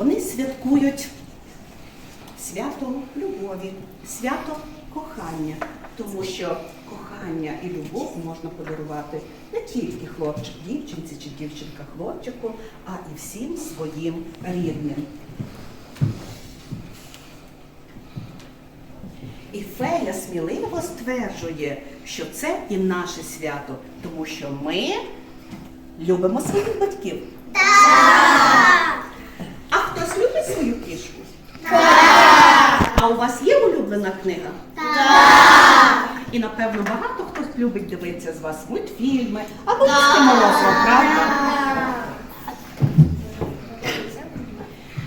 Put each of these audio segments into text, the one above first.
Вони святкують свято любові, свято кохання, тому що кохання і любов можна подарувати не тільки хлопчик дівчинці чи дівчинка хлопчику, а і всім своїм рідним. І Фея сміливо стверджує, що це і наше свято, тому що ми любимо своїх батьків. А хтось любить свою кішку? А у вас є улюблена книга? І напевно багато хтось любить дивитися з вас мультфільми або їсти морозиво, правда?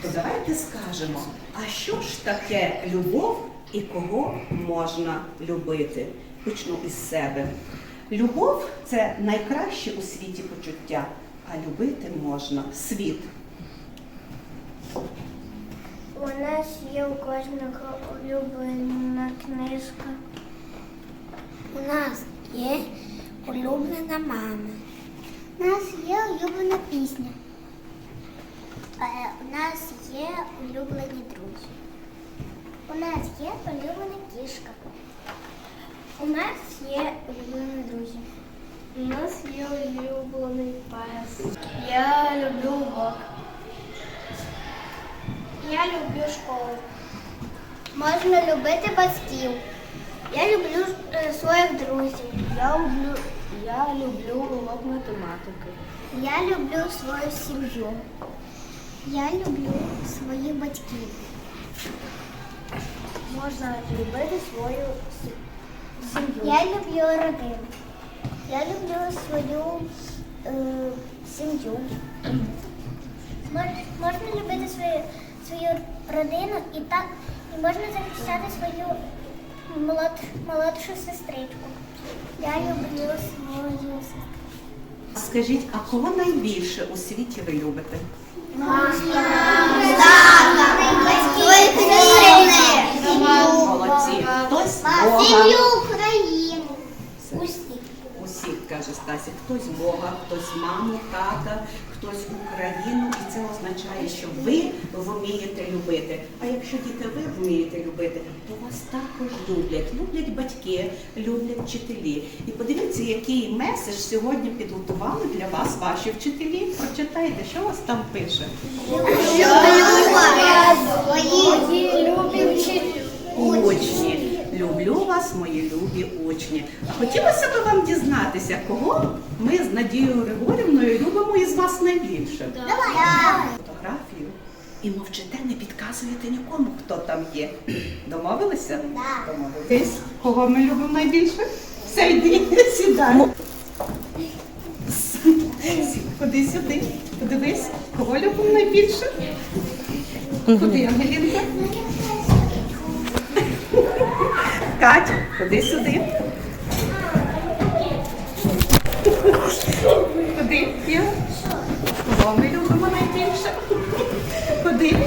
То давайте скажемо, а що ж таке любов і кого можна любити? Почну із себе. Любов це найкраще у світі почуття, а любити можна світ. У нас є у кожного улюблена книжка. У нас є улюблена мама. У нас є улюблена пісня. Е, У нас є улюблені друзі. У нас є улюблена кішка. У нас є улюблені друзі. У нас є улюблений пес. Я люблю урок. Я люблю школу. Можна любити батьків. Я люблю е, своїх друзів. Я люблю, я люблю урок математики. Я люблю свою сім'ю. Я люблю своїх батьків. Можна любити свою сім'ю. Я люблю родину. Я люблю свою е, сім'ю. Можна любити свою, свою родину і так і можна захищати свою молод, молодшу сестричку. Я люблю свою сестричку. Скажіть, а кого найбільше у світі ви любите? Молодці. Хтось Бога. України. Усі. Усіх, каже Стасік, хтось Бога, хтось маму, тата, хтось Україну. І це означає, що ви вмієте любити. А якщо діти ви вмієте любити, то вас також люблять. Люблять батьки, люблять вчителі. І подивіться, який меседж сьогодні підготували для вас ваші вчителі. Прочитайте, що вас там пише. Мої учні. А хотілося б вам дізнатися, кого ми з Надією Григорівною любимо із вас найбільше. Фотографію. І мовчите, не підказуєте нікому, хто там є. Домовилися? Домовились. Кого ми любимо найбільше? Все, йди, сідай. Ходи сюди, подивись, кого любимо найбільше? Куди, Ангелінка? Кать, ходи сюди. Ходи, я. Кого любимо найбільше? Ходи.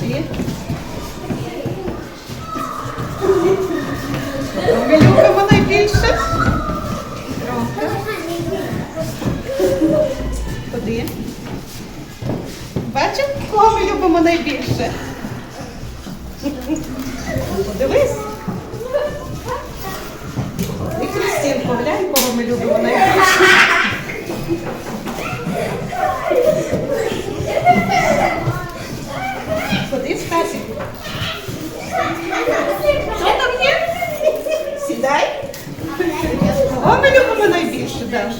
Ти. Найбільше? Ромка. Ходи. Бачив, кого ми любимо найбільше? Подивись. І Крістінко, глянь, кого ми любимо найбільше. Ходи, Стасік. Що там є? Сідай. Кого ми любимо найбільше, Даш?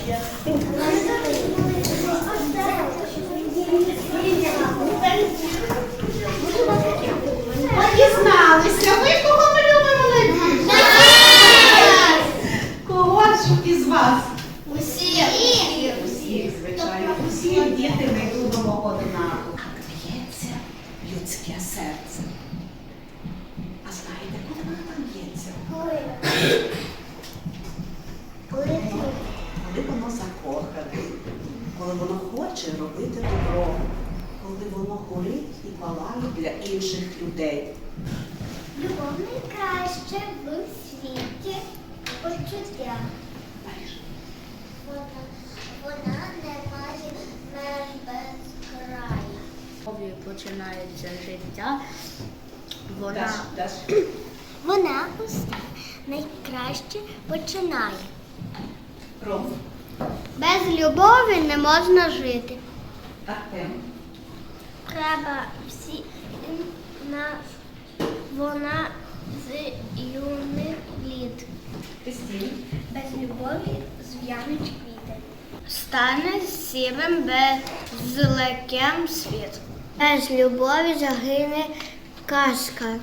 горить і палає для інших людей. Любов найкраще в світі почуття. Вона, вона не має меж без краю. Любов'ю починається життя. Вона, вона усе найкраще починає. Ром. Без любові не можна жити. Артем. Треба всі на вона з юних літ. Без любові зв'януть квіти. стане сірим безлеким світ. Без любові загине казка.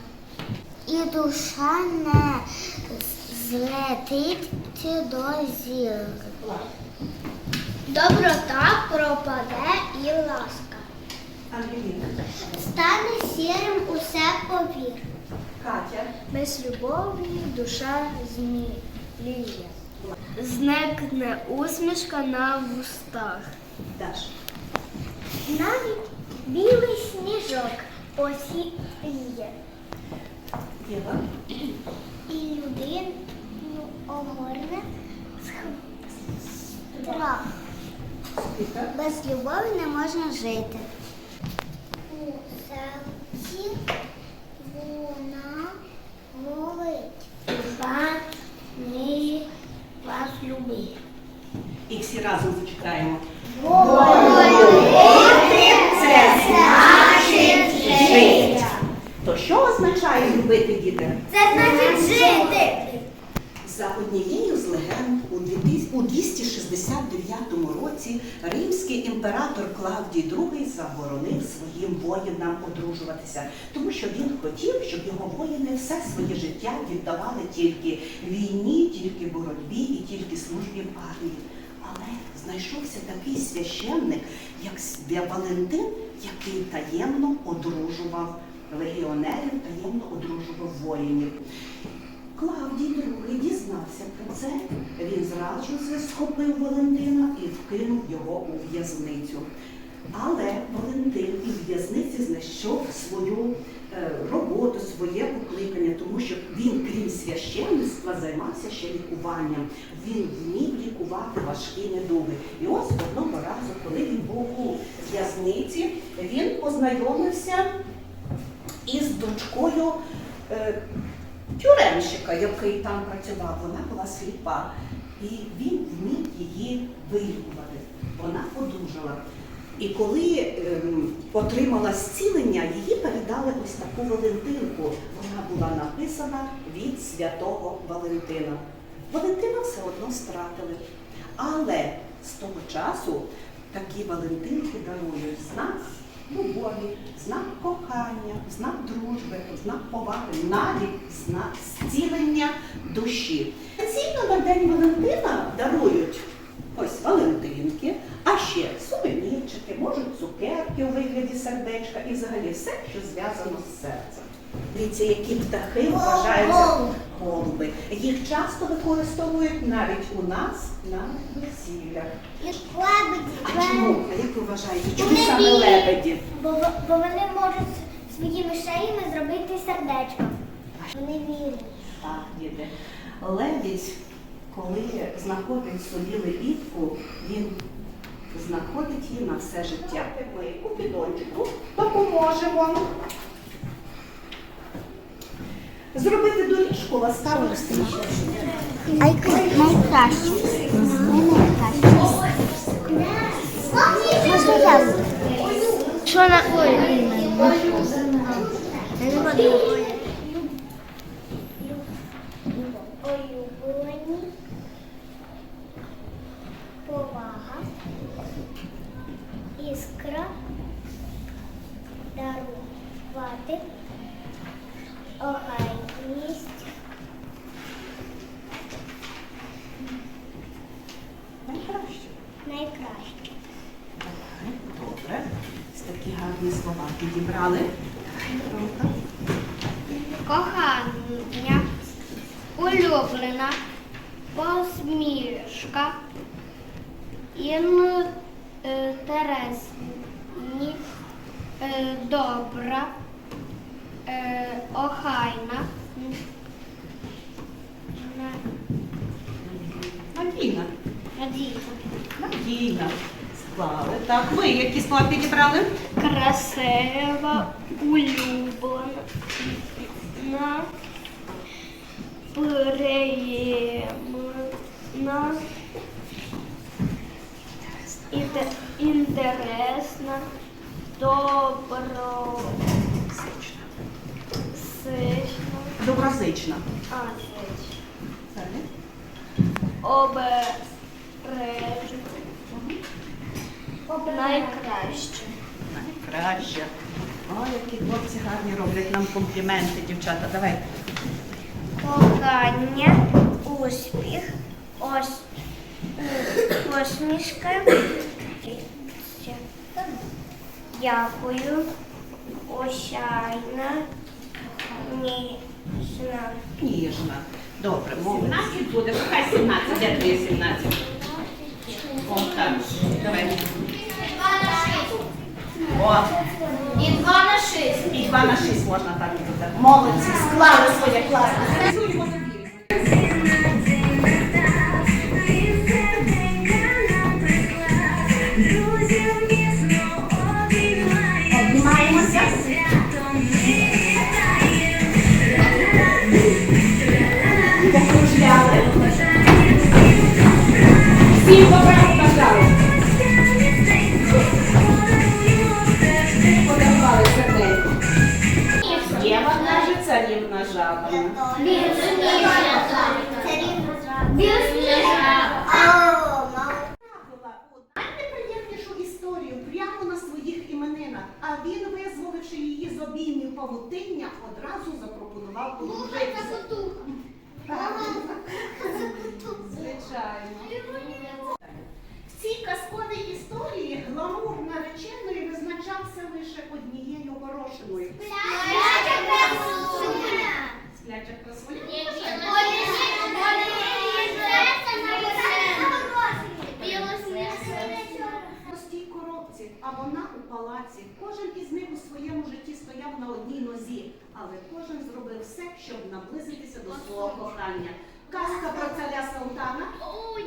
І душа не злетить до зір. Доброта пропаде і ласка. Ангеліна. Стане сірим усе повір. Катя. Без любові душа зміліє. Зникне усмішка на вустах. Даш. Навіть білий сніжок осіє. Єва. І людину огорне страх. Без любові не можна жити. У серці вона говорить. Люба не вас любить. І всі разом зачекаємо. Це значить жити. То що означає любити діти? Це значить жити. За однією з легенд у 2000 у 269 році римський імператор Клавдій II заборонив своїм воїнам одружуватися, тому що він хотів, щоб його воїни все своє життя віддавали тільки війні, тільки боротьбі і тільки службі в армії. Але знайшовся такий священник, як Валентин, який таємно одружував легіонерів, таємно одружував воїнів. Клавдій II дізнався про це. Він зразу схопив Валентина і вкинув його у в'язницю. Але Валентин із в'язниці знайшов свою е, роботу, своє покликання, тому що він, крім священництва, займався ще лікуванням. Він вмів лікувати важкі недуги. І ось одного разу, коли він був у в'язниці, він познайомився із дочкою. е, тюремщика, який там працював, вона була сліпа, і він вмів її вилікувати. Вона одужала. І коли ем, отримала зцілення, її передали ось таку Валентинку. Вона була написана від святого Валентина. Валентина все одно стратили. Але з того часу такі Валентинки дарують знак любові, знак кохання, знак дружби, знак поваги, навіть знак зцілення душі. Традиційно на День Валентина дарують ось Валентинки, а ще сувенірчики, можуть цукерки у вигляді сердечка і взагалі все, що зв'язано з серцем. Дивіться, які птахи вважаються голуби. Їх часто використовують навіть у нас на весіллях. І лебеді. А чому? А як ви вважаєте, чому саме лебеді? Бо, бо вони можуть своїми шеями зробити сердечко. Вони вірять. Так, діти. Лебідь, коли знаходить собі лебідку, він знаходить її на все життя. Ми купідончику допоможемо. Зробити доріжку ласкаво Найкраще. Можна я? Що на Улюблені. Охайність. Найкраще. Найкраще. Давай, Добре. Такі гарні слова підібрали. Кохання, улюблена, посмішка, інтересні, е, добра, е, охайна, на- Надійна. надійна. Надійна. Склали. Так, ви які слова підібрали? Красива, улюблена, приємна, інтересна, добро, Доброзична. обережна, найкраще. Найкраще. О, які хлопці гарні роблять нам компліменти, дівчата. Давай. Кохання, успіх, ос, посмішка. Дякую. Осяйна, ніжна. Ніжна. Добре, мов. 17 буде, хай 17, де твоє 17? О, так. Давай. О, І два на шість. і 2 на 6 можна так буде. Молодці, склали своє класне. Стояв на одній нозі, але кожен зробив все, щоб наблизитися до свого кохання. Казка про царя Салтана,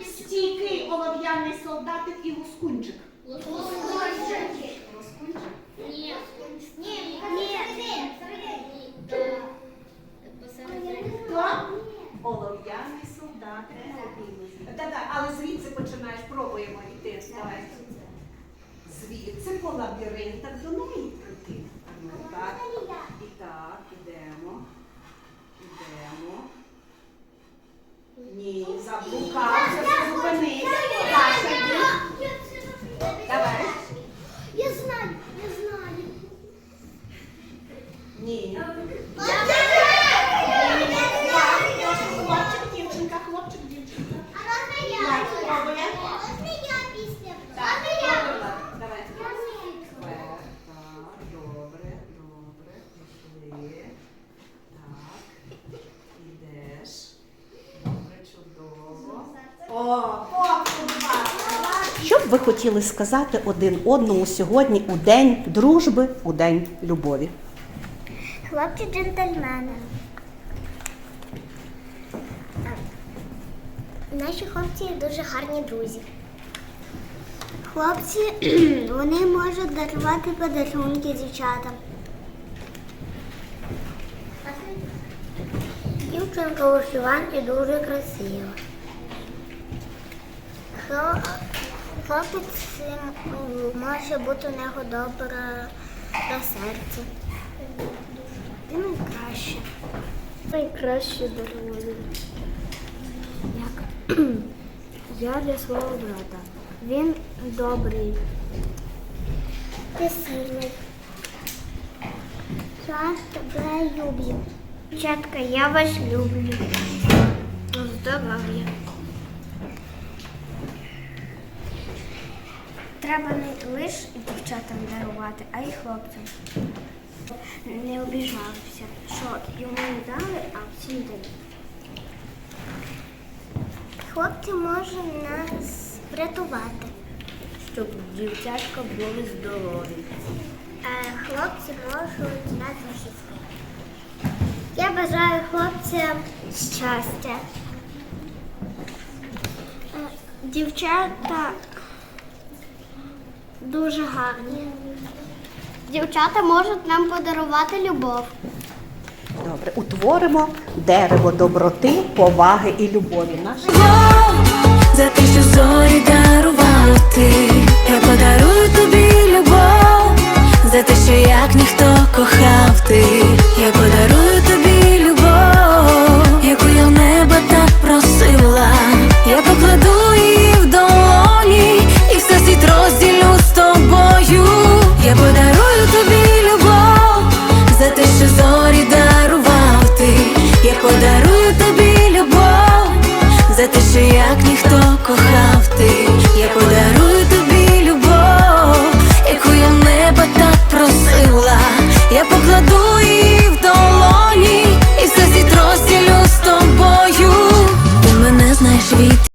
стійкий олов'яний солдатик і лускунчик. Лускунчик? Хто? Олов'яний солдатик одній але звідси починаєш, пробуємо йти. Давай. Звідси по лабіринтах до неї. Так. І так, ідемо. Ідемо. Ні, заблукався, зупинись. Даша, йди. Давай. Я знаю, я знаю. Ні. Хлопчик, дівчинка, хлопчик, дівчинка. Так, пробує. Так, пробуємо. Давай. Вверх, так, добре, добре, пішли. Так, ідеш. Добре, чудово. О, попробувала. Що б ви хотіли сказати один одному сьогодні у день дружби, у день любові? Хлопці джентльмени. Наші хлопці дуже гарні друзі. Хлопці, вони можуть дарувати подарунки дівчатам. Дівчинка вишиванки дуже красива. Хло- Хлопець може бути у нього добре на серці. Ти найкраще. Найкраще дарує. Як? Я для свого брата. Він добрий. Ти сильний. Я тебе люблю. Дівчатка, я вас люблю. Здоров'я. Треба не лише дівчатам дарувати, а й хлопцям. Не обіжався, що йому не дали, а всім дають. Хлопці можуть нас врятувати. Щоб дівчатка були здорові. Е, Хлопці можуть нас захистити. Я бажаю хлопцям щастя. Е, Дівчата дуже гарні. Дівчата можуть нам подарувати любов. Добре, утворимо дерево доброти, поваги і любові. Наш... За те, що зорі дарувати, я подарую тобі любов, за те, що як ніхто кохав ти, я подарую.